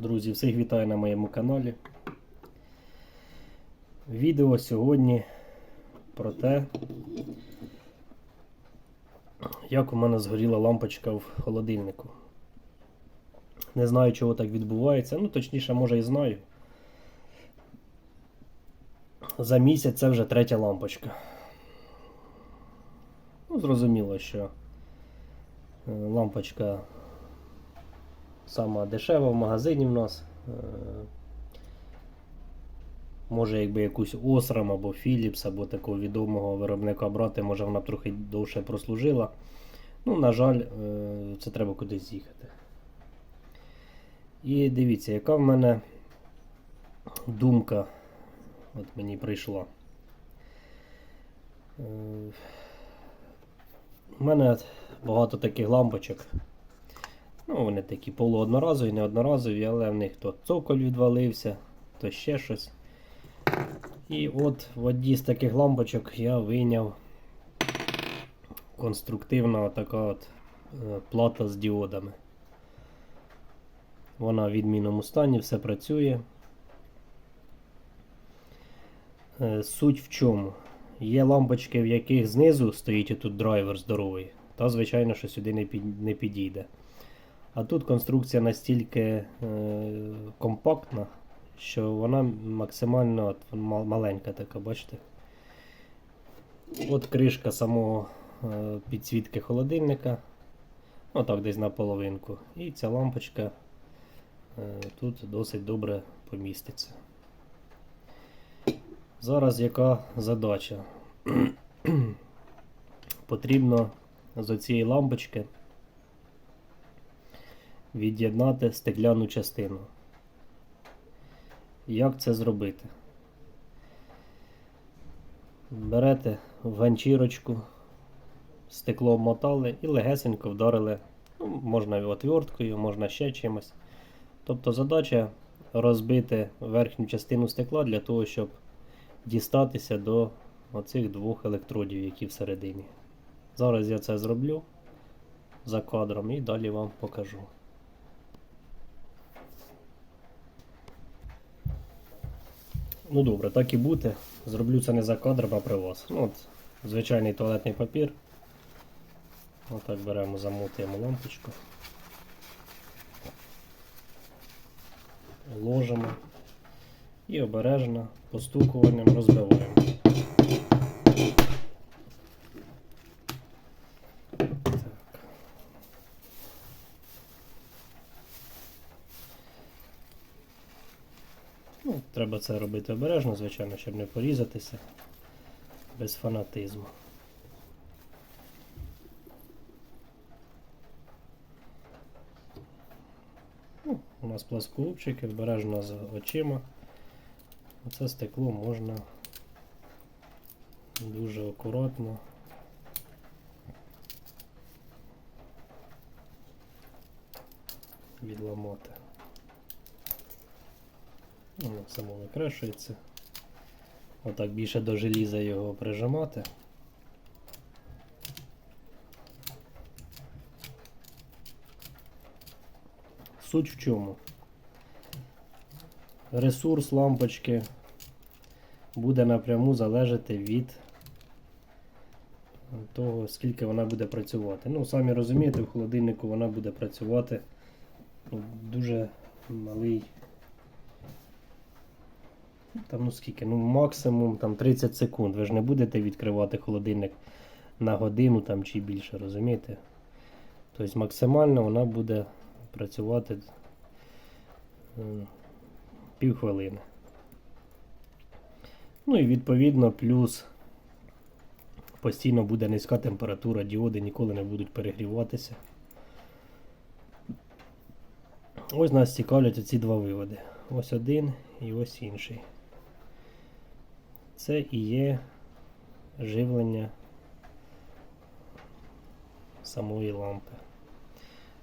Друзі, всіх вітаю на моєму каналі. Відео сьогодні про те, як у мене згоріла лампочка в холодильнику. Не знаю, чого так відбувається. Ну, точніше, може і знаю. За місяць це вже третя лампочка. Ну, зрозуміло, що е, лампочка сама дешева в магазині в нас. Е, Може, якби якусь Osram або Philips, або такого відомого виробника брати, може вона б трохи довше прослужила. Ну, на жаль, е, це треба кудись їхати. І дивіться, яка в мене думка от мені прийшла. Е, У мене багато таких лампочок. Ну, вони такі полуодноразові, неодноразові, але в них то цоколь відвалився, то ще щось. І от в одній з таких лампочок я вийняв конструктивна така от е, плата з діодами. Вона в відмінному стані, все працює. Е, Суть в чому? Є лампочки, в яких знизу стоїть тут драйвер здоровий, та, звичайно, що сюди не підійде. А тут конструкція настільки е, компактна, що вона максимально от, маленька така, бачите? От кришка самого е, підсвітки холодильника. Отак десь на половинку. І ця лампочка е, тут досить добре поміститься. Зараз яка задача? Потрібно з цієї лампочки від'єднати стекляну частину. Як це зробити? Берете ганчірочку, стекло обмотали і легесенько вдарили. Ну, можна отверткою, можна ще чимось. Тобто задача розбити верхню частину стекла для того, щоб дістатися до оцих двох електродів, які всередині. Зараз я це зроблю за кадром і далі вам покажу. Ну добре, так і бути. Зроблю це не за кадром, а при вас. Ну, от, звичайний туалетний папір. Отак беремо, замотуємо лампочку. Ложимо і обережно постукуванням розбиваємо. Так. Ну, треба це робити обережно, звичайно, щоб не порізатися без фанатизму. Ну, у нас плоскогубчики, обережно з очима. Оце стекло можна дуже акуратно. Відламати. Воно само викрешується. Отак більше до желіза його прижимати. Суть в чому? Ресурс лампочки буде напряму залежати від того, скільки вона буде працювати. Ну, самі розумієте, в холодильнику вона буде працювати ну, дуже малий там, ну скільки, ну максимум там 30 секунд. Ви ж не будете відкривати холодильник на годину там чи більше, розумієте? Тобто максимально вона буде працювати е, півхвилини. Ну і відповідно плюс постійно буде низька температура, діоди ніколи не будуть перегріватися. Ось нас цікавлять оці два виводи. Ось один і ось інший. Це і є живлення самої лампи.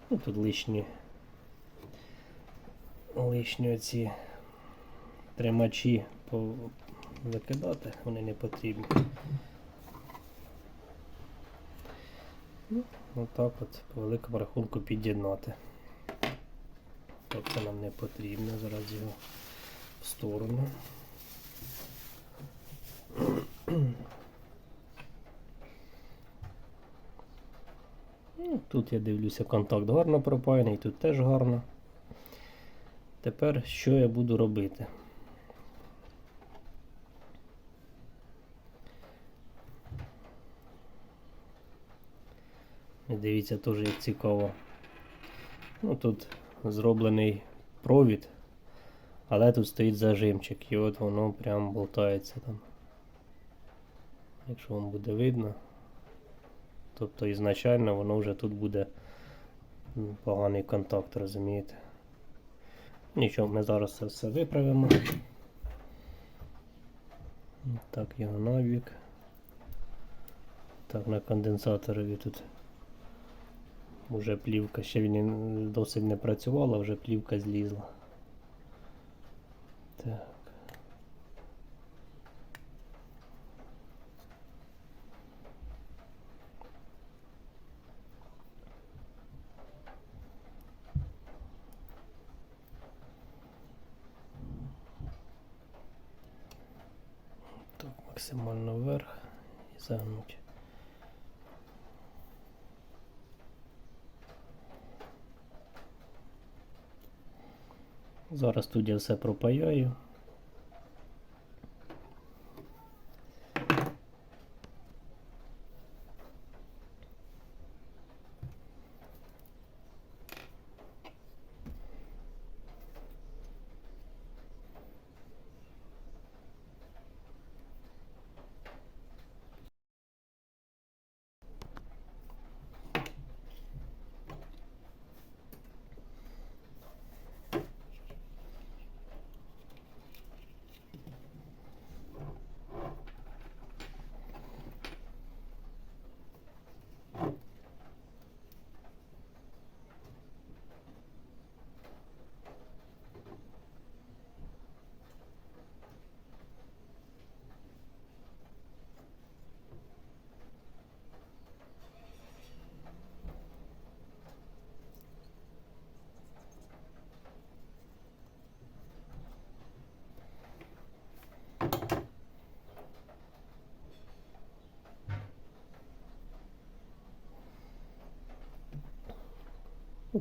Ну, тут лишні, лишні оці тримачі викидати, вони не потрібні. Ну, отак от по великому рахунку під'єднати. Це нам не потрібно, зараз його в сторону. Ну, Тут я дивлюся, контакт гарно пропаяний, тут теж гарно. Тепер що я буду робити? Дивіться теж як цікаво. Ну, тут зроблений провід, але тут стоїть зажимчик, і от воно прям болтається там. Якщо вам буде видно. Тобто ізначально воно вже тут буде поганий контакт, розумієте? Нічого, ми зараз це все виправимо. Так, його набік. Так, на конденсаторові тут вже плівка, ще він досить не працювала, вже плівка злізла. Так. Так, максимально вверх і загнуть. Зараз тут я все пропаяю.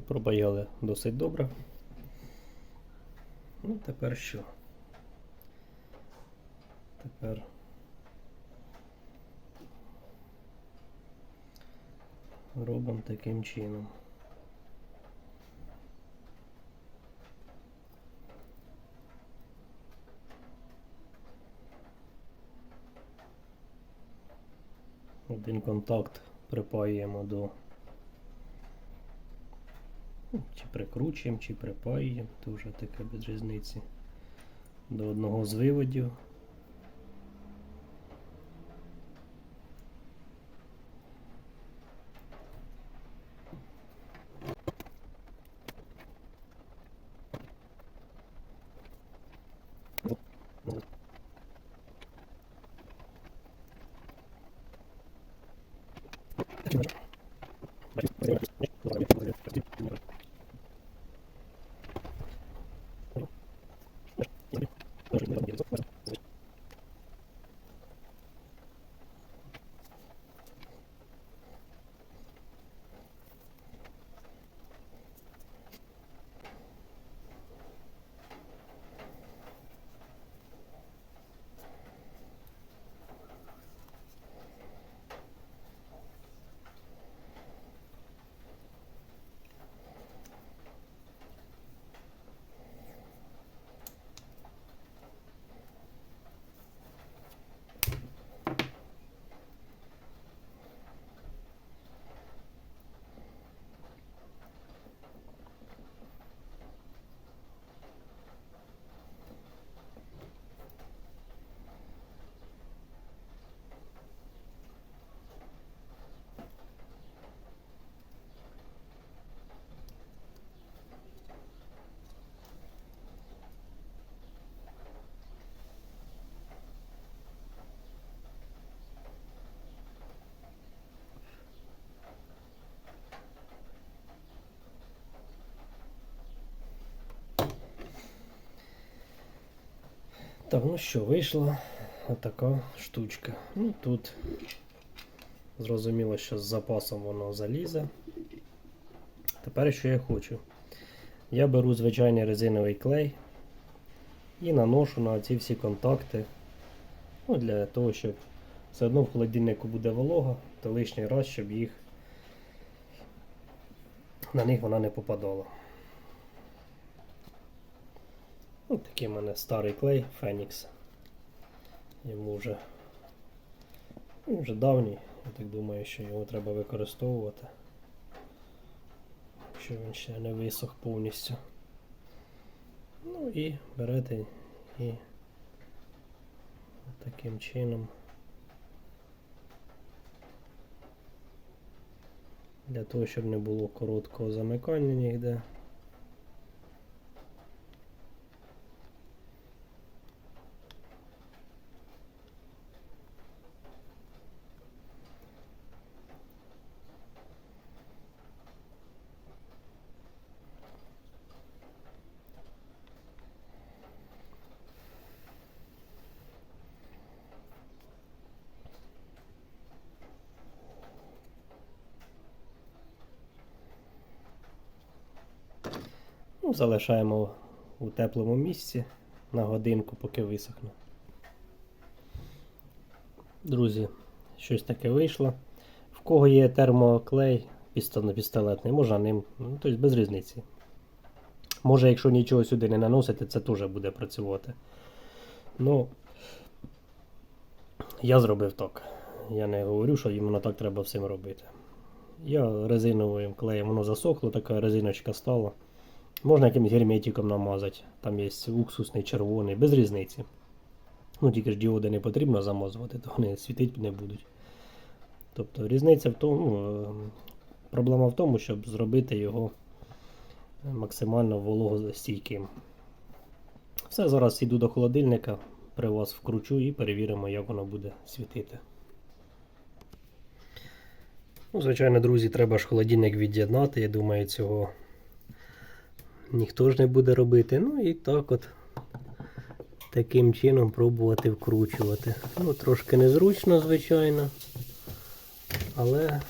Пробаяли досить добре. Ну, тепер що? Тепер робимо таким чином. Один контакт припаюємо до Чи прикручуємо, чи припаюємо, то вже таке без різниці. До одного з виводів. Так, ну що, вийшла така штучка. Ну тут зрозуміло, що з запасом воно залізе. Тепер що я хочу? Я беру звичайний резиновий клей і наношу на ці всі контакти. Ну, для того, щоб все одно в холодильнику буде волога, то лишній раз, щоб їх на них вона не попадала. Ось такий в мене старий клей Phoenix. Йому вже, вже давній, я так думаю, що його треба використовувати. Якщо він ще не висох повністю. Ну і берете і таким чином. Для того, щоб не було короткого замикання ніде. Ну, залишаємо у теплому місці на годинку, поки висохне. Друзі, щось таке вийшло. В кого є термоклей пістолетний, можна ним, ну, тобто без різниці. Може, якщо нічого сюди не наносити, це теж буде працювати. Ну, я зробив так. Я не говорю, що іменно так треба всім робити. Я резиновим клеєм воно засохло, така резиночка стала. Можна якимось герметиком намазати. Там є уксусний, червоний, без різниці. Ну, тільки ж діоди не потрібно замазувати, то вони світити не будуть. Тобто різниця в тому, ну, е, проблема в тому, щоб зробити його максимально вологостійким. Все, зараз іду до холодильника, при вас вкручу і перевіримо, як воно буде світити. Ну, звичайно, друзі, треба ж холодильник від'єднати. Я думаю, цього ніхто ж не буде робити. Ну і так от таким чином пробувати вкручувати. Ну, трошки незручно, звичайно, але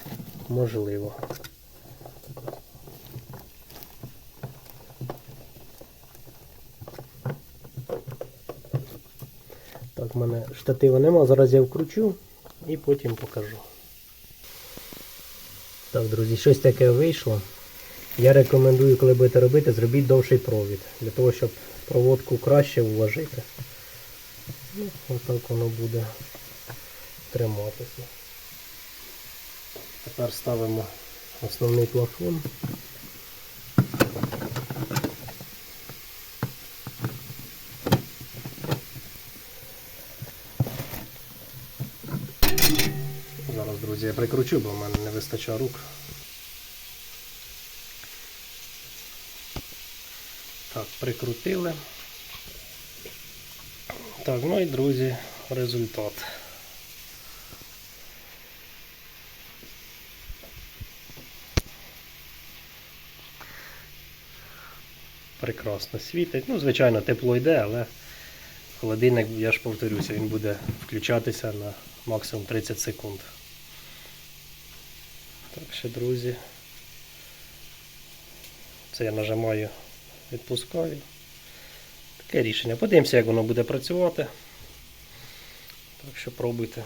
можливо. Так, в мене штатива нема, зараз я вкручу і потім покажу. Так, друзі, щось таке вийшло. Я рекомендую, коли будете робити, зробіть довший провід, для того, щоб проводку краще вложити. Ну, отак воно буде триматися. Тепер ставимо основний плафон. Зараз, друзі, я прикручу, бо в мене не вистачає рук. Так, прикрутили. Так, ну і друзі, результат. Прекрасно світить. Ну, звичайно, тепло йде, але холодильник, я ж повторюся, він буде включатися на максимум 30 секунд. Так що, друзі, це я нажимаю відпускаю. Таке рішення. Подивимося, як воно буде працювати. Так що пробуйте.